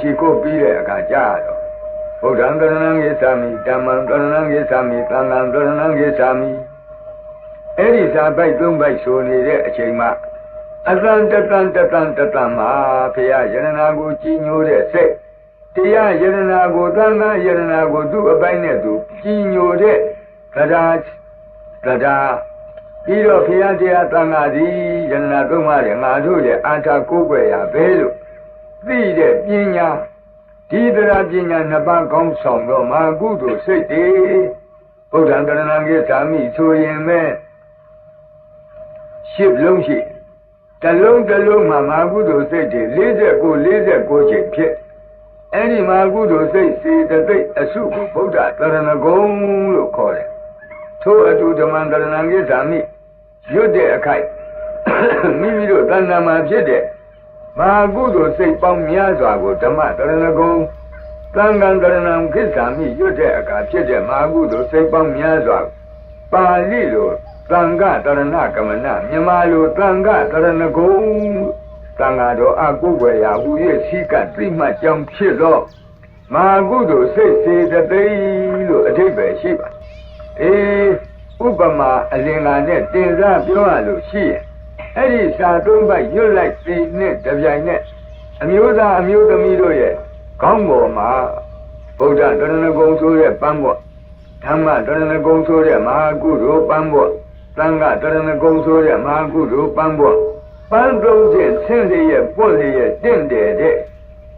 ရှိခိုးပြီးတဲ့အခါကြာတော့ဗုဒ္ဓံတရဏံဂိသာမိဓမ္မံတရဏံဂိသာမိသံဃံတရဏံဂိသာမိအဲ့ဒီစာပိုက်သုံးပိုက်ဆိုနေတဲ့အချိန်မှာအတန်တတန်တတန်တတန်မှာဖရာယရနာကိုကြည်ညိုတဲ့စိတ်တရားယရနာကိုသံဃာယရနာကိုသူ့အပိုင်းနဲ့သူကြည်ညိုတဲ့တရားတရားပြီးတော့ဖရာတရားသံဃာသည်ယရနာသုံးပါးရဲ့ငါတို့ရဲ့အာထာကိုးကွယ်ရဘဲလို့ သိတဲ့ပညာဒီတရားပညာနှစ်ပါးကောင်းဆောင်တော့မာကုသိုလ်စိတ်တွေဗုဒ္ဓံတရဏံကိသာမိဆိုရင်မဲ့ရှစ်လုံးရှိတလုံးတလုံးမှာမာကုသိုလ်စိတ်တွေ49 49ချိန်ဖြစ်အဲ့ဒီမာကုသိုလ်စိတ်စေတသိက်အစုကိုဗုဒ္ဓတရဏဂုံလို့ခေါ်တယ်ထို့အတူဓမ္မတရဏံကိသာမိရွတ်တဲ့အခိုက်မိမိတို့တဏ္ဍာမှာဖြစ်တဲ့ မာကုသိုလ်စိတ်ပေါင်းများစွာကိုဓမ္မတရဏဂုံသံဃံတရဏံခိစ္ဆာမိရွတ်တဲ့အခါဖြစ်တဲ့မာကုသိုလ်စိတ်ပေါင်းများစွာပါဠိလိုသံဃတရဏကမနမြန်မာလိုသံဃတရဏဂုံသံဃာတော်အကုဝေယဟူ၍စီကသိမှကြောင်းဖြစ်သောမာကုသိုလ်စိတ်စေတသိက်လို့အဓိပ္ပာယ်ရှိပါအေးဥပမာအလင်္ကာနဲ့တင်စားပြောရလို့ရှိရင် အဲ့ဒီစာသုံးပိုက်ရွတ်လိုက်သိနဲ့တပြိုင်နဲ့အမျိုးသားအမျိုးသမီးတို့ရဲ့ခေါင်းပေါ်မှာဗုဒ္ဓတရဏဂုံဆိုတဲ့ပန်းပေါ်ဓမ္မတရဏဂုံဆိုတဲ့မဟာကုသိုလ်ပန်းပေါ်သံဃတရဏဂုံဆိုတဲ့မဟာကုသိုလ်ပန်းပေါ်ပန်းသုံးချက်ဆင်းရရဲ့ပွင့်ရရဲ့တင့်တယ်တဲ့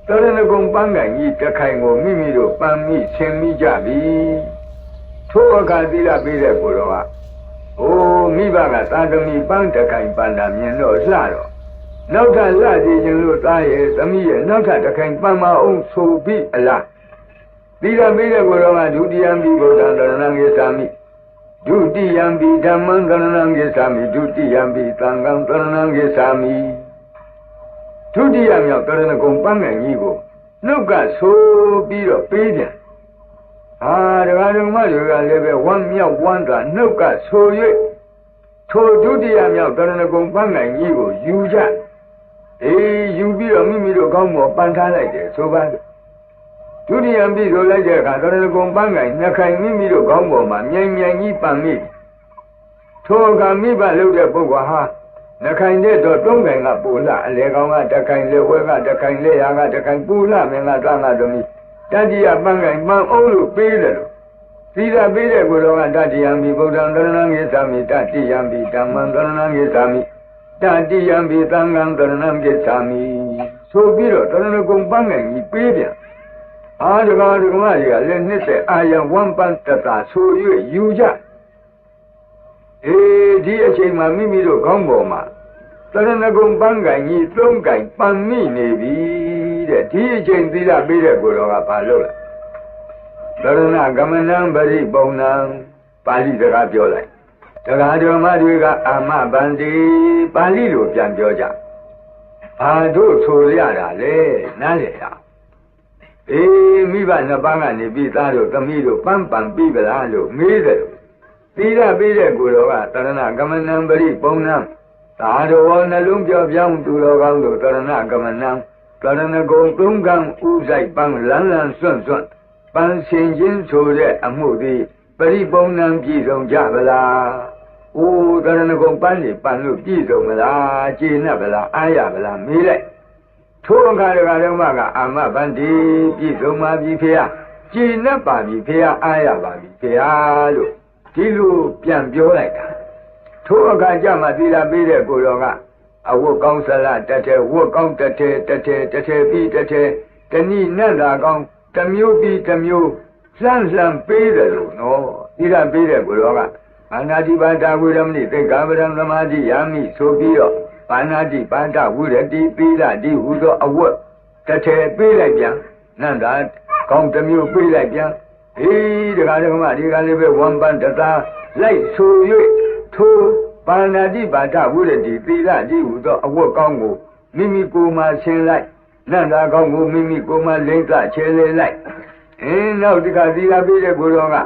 တရဏဂုံပန်းကံကြီးတခိုင်ကိုမိမိတို့ပန်းမိဆင်မိကြပြီထိုအခါသီလပေးတဲ့ကိုယ်တော်ကအိုး မိဘကသာသမီပန်းတခိုင်ပန်းတာမြင်တော့လှတော့နောက်ထပ်လှကြည့်ခြင်းလို့သားရဲ့သမီးရဲ့နောက်ထပ်တခိုင်ပန်းမအောင်ဆိုပြီးအလားသီလပေးတဲ့ကိုယ်တော်ကဒုတိယမိဘုဒ္ဓံတရဏံကိသာမိဒုတိယံပိဓမ္မံတရဏံကိသာမိဒုတိယံပိသံဃံတရဏံကိသာမိဒုတိယမြောက်တရဏဂုံပန်းငယ်ကြီးကိုနှုတ်ကဆိုပြီးတော့ပေးပြန်အာဒကာဒကမတွေကလည်းပဲဝမ်းမြောက်ဝမ်းသာနှုတ်ကဆို၍ ထိုဒုတိယမြောက်တရဏဂုံပန်းငယ်ကြီးကိုယူကြအေးယူပြီးတော့မိမိတို့ကောင်းပေါ်ပန်ထားလိုက်တယ်ဆိုပါလို့ဒုတိယပြီဆိုလိုက်တဲ့အခါတရဏဂုံပန်းငယ်နှစ်ခိုင်မိမိတို့ကောင်းပေါ်မှာမြိုင်မြိုင်ကြီးပန်မိထိုအခါမိဘလုပ်တဲ့ပုဂ္ဂိုလ်ဟာနှခိုင်တဲ့တော့သုံးခိုင်ကပူလာအလေကောင်ကတခိုင်လေဝဲကတခိုင်လေရာကတခိုင်ပူလာမင်းကသံဃာသမီးတတိယပန်းခိုင်ပန်းအောင်လို့ပေးတယ်လို့ သီလပေးတဲ့ကိုယ်တော်ကတတိယံမိဗုဒ္ဓံတရဏံကိသာမိတတိယံမိဓမ္မံတရဏံကိသာမိတတိယံမိသံဃံတရဏံကိသာမိဆိုပြီးတော့တရဏဂုံပန်းခိုင်ကြီးပေးပြန်အာဒကာဒကမကြီးကလည်းနှစ်သက်အာယံဝမ်ပန်တတာဆို၍ယူကြအေးဒီအချိန်မှာမိမိတို့ခေါင်းပေါ်မှာတရဏဂုံပန်းကံကြီးသုံးကံပန်မိနေပြီတဲ့ဒီအချိန်သီလပေးတဲ့ကိုယ်တော်ကဘာလုပ်လဲ တရဏကမနံပရိပုံနံပါဠိစကားပြောလိုက်တရားတော်မတွေက အာမဗန္တိပါဠိလိုပြန်ပြောကြဘာတို့ဆိုရတာလဲနားလေတာအေးမိဘနှစ်ပါးကနေပြီးသားတို့သမီးတို့ပန်းပန်ပြီးပလားလို့မေးတယ်သီလပေးတဲ့ကိုယ်တော်ကတရဏကမနံပရိပုံနံသာတော်နှလုံးပြောပြောင်းသူတော်ကောင်းတို့တရဏကမနံတရဏဂုံသုံးကံဥဆိုင်ပန်းလန်းလန်းစွန့်စွန့် ပန်းရှင်ချင်းဆိုတဲ့အမှုသည်ပရိပုံနံပြည့်စုံကြဗလား။အိုးတရဏဂုံပန်းနေပန်းလို့ပြည့်စုံမလား။ကျေနပ်ဗလား။အားရဗလားမေးလိုက်။ထိုအခါတခါလုံးမကအာမဗန္တိပြည့်စုံပါပြီဖေ။ကျေနပ်ပါပြီဖေ။အားရပါပြီဖေလို့ဒီလိုပြန်ပြောလိုက်တာထိုအခါကျမှသီလပေးတဲ့ကိုယ်တော်ကအဝတ်ကောင်းဆလတထဲဝတ်ကောင်းတထဲတထဲတထဲပြီးတထဲတဏိနတ်သာကောင်း တမျိုးပြီးတမျိုးလှမ်းလှမ်းပေးတယ်လို့နော်သီလပေးတဲ့ကိုယ်တော်ကအာနာတိပါဒဝိရမဏိသေကာပရံသမာဓိယာမိဆိုပြီးတော့ပါဏာတိပါဒဝိရတိသီလတိဟူသောအဝတ်တထဲပေးလိုက်ပြန်နန္တာကောင်းတမျိုးပေးလိုက်ပြန်အေးတခါတခါမှဒီကလေးပဲဝမ်ပန်တသာလိုက်ဆို၍ထိုပါဏာတိပါဒဝိရတိသီလတိဟူသောအဝတ်ကောင်းကိုမိမိကိုယ်မှဆင်းလိုက် နန္တာကောင်းကိုမိမိကိုယ်မှလိမ့်ကချဲလေလိုက်အင်းနောက်တခါသီလပေးတဲ့ကိုယ်တော်က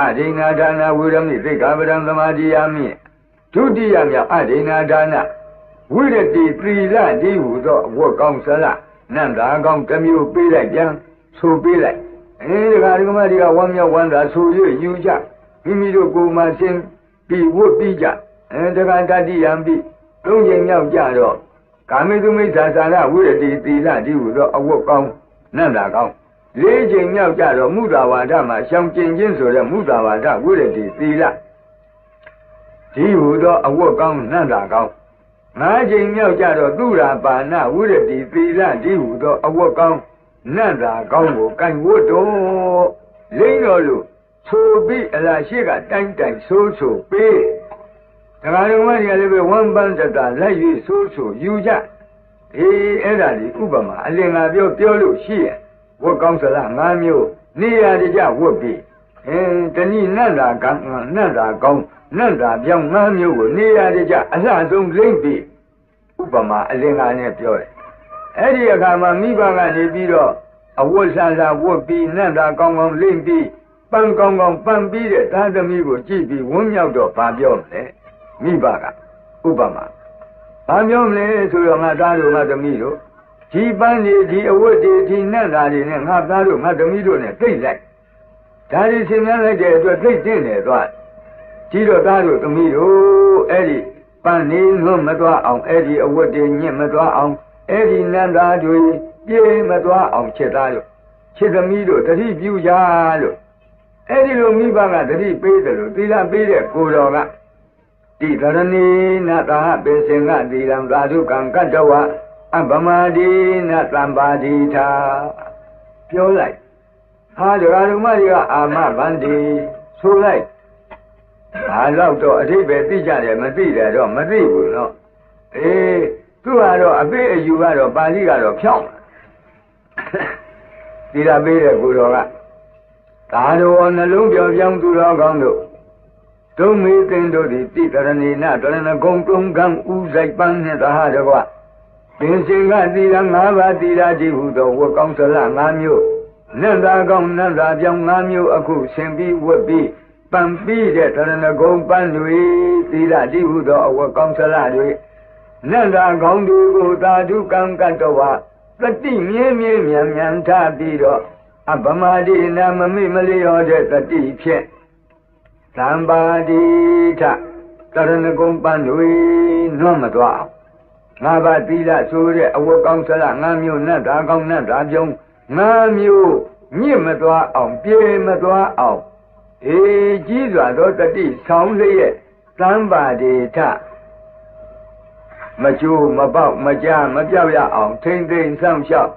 အဒိနာဒါနာဝိရမိသိက္ခာပဒံသမာဓိယာမိဒုတိယမြောက်အဒိနာဒါနာဝိရတိသီလတိဟူသောအဝတ်ကောင်းစလနန္တာကောင်းတစ်မျိုးပေးလိုက်ပြန်ဆိုပေးလိုက်အဲဒကာဒကမတွေကဝမ်းမြောက်ဝမ်းသာဆိုရယူကြမိမိတို့ကိုယ်မှရှင်းပြီးဝတ်ပြီးကြအဲဒကာတတိယံပြီးသုံးချိန်မြောက်ကြတော့ ကာမေတုမိစ္ဆာသာရဝိရတိသီလတိဟုသောအဝတ်ကောင်းနန္တာကောင်းလေးချိန်မြောက်ကြတော့မုဒ္ဒဝါဒမှာရှောင်ကျင်ခြင်းဆိုတဲ့မုဒ္ဒဝါဒဝိရတိသီလဒီဟုသောအဝတ်ကောင်းနန္တာကောင်းငါးချိန်မြောက်ကြတော့သူရာပါဏဝိရတိသီလဒီဟုသောအဝတ်ကောင်းနန္တာကောင်းကိုကင်ဝတ်တော်လိမ့်တော်လို့ဆိုပြီးအလားရှိကတိုင်းတိုင်းဆိုးဆိုပေး ဒကာတော်မကြီးလည်းပဲဝမ်းပန်းတတာလိုက်၍ဆိုးဆိုယူကြအေးအဲ့ဒါဒီဥပမာအလင်္ကာပြောပြောလို့ရှိရဝတ်ကောင်းစလား၅မျိုးနေရာတကြဝတ်ပြီးအင်းတဏိနန္တာကံနန္တာကောင်းနန္တာပြောင်း၅မျိုးကိုနေရာတကြအလှဆုံးလိမ့်ပြီးဥပမာအလင်္ကာနဲ့ပြောတယ်အဲ့ဒီအခါမှာမိဘကနေပြီးတော့အဝတ်ဆန်စာဝတ်ပြီးနန္တာကောင်းကောင်းလိမ့်ပြီးပန်းကောင်းကောင်းပန်းပြီးတဲ့သားသမီးကိုကြည့်ပြီးဝန်းမြောက်တော့ဗာပြောမလဲ မိဘကဥပမာဗာပြောမလဲဆိုတော့ငါသားတို့ငါသမီးတို့ဒီပန်းဒီဒီအဝတ်ဒီဒီနတ်သားတွေနဲ့ငါသားတို့ငါသမီးတို့နဲ့တိတ်လိုက်ဒါဒီဆင်မြန်းလိုက်တဲ့အတွက်တိတ်တင်းနေသွားကြည့်တော့သားတို့သမီးတို့အဲ့ဒီပန်းနေလွတ်မသွားအောင်အဲ့ဒီအဝတ်တွေညစ်မသွားအောင်အဲ့ဒီနတ်သားတွေပြေးမသွားအောင်ချက်သားတို့ချက်သမီးတို့တတိပြုကြလို့အဲ့ဒီလိုမိဘကတတိပေးတယ်လို့သီလပေးတဲ့ကိုတော်က တိသရဏီနသာပေစင်ကသီလံသာဓုကံကတ္တဝအဗမတိနသံပါတိသာပြောလိုက်ဟာဒကာဓမ္မတွေကအာမဗန္တိဆိုလိုက်ဘာလို့တော့အထိပ္ပယ်သိကြတယ်မသိတယ်တော့မသိဘူးနော်အေးသူကတော့အပိအယူကတော့ပါဠိကတော့ဖြောင်းသီလပေးတဲ့ကိုတော်ကသာတော်နှလုံးပြောင်းပြောင်းသူတော်ကောင်းတို့ ဒုမေသင်တို့သည်တိတရဏီနတရဏဂုံတုံကံဥဆိုင်ပန်းနှင့်သဟတကွပင်စင်ကသီလ၅ပါးသီလကြည့်ဟုသောဝတ်ကောင်းစလ၅မျိုးနန္တာကောင်းနန္တာပြောင်း၅မျိုးအခုဆင်ပြီးဝတ်ပြီးပံပြီးတဲ့တရဏဂုံပန်းတွေသီလကြည့်ဟုသောအဝတ်ကောင်းစလတွေနန္တာကောင်းတွေကိုသာဓုကံကတ္တဝတတိမြဲမြဲမြန်မြန်ထားပြီးတော့အပမတိနာမမိမလျောတဲ့တတိဖြင့် သံပါတိထတရဏဂုံပန်းတွေနှွမ်းမသွားအောင်ငါးပါးသီလဆိုတဲ့အဝတ်ကောင်းစလငါးမျိုးနဲ့ဒါကောင်းနဲ့ဒါပြုံးငါးမျိုးညစ်မသွားအောင်ပြေမသွားအောင်အေးကြီးစွာသောတတိဆောင်လျက်သံပါတိထမကျိုးမပေါက်မကြမပြောက်ရအောင်ထိမ့်သိမ့်ဆောင်လျှောက်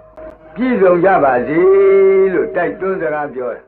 ပြည့်စုံကြပါစေလို့တိုက်တွန်းစကားပြောတယ်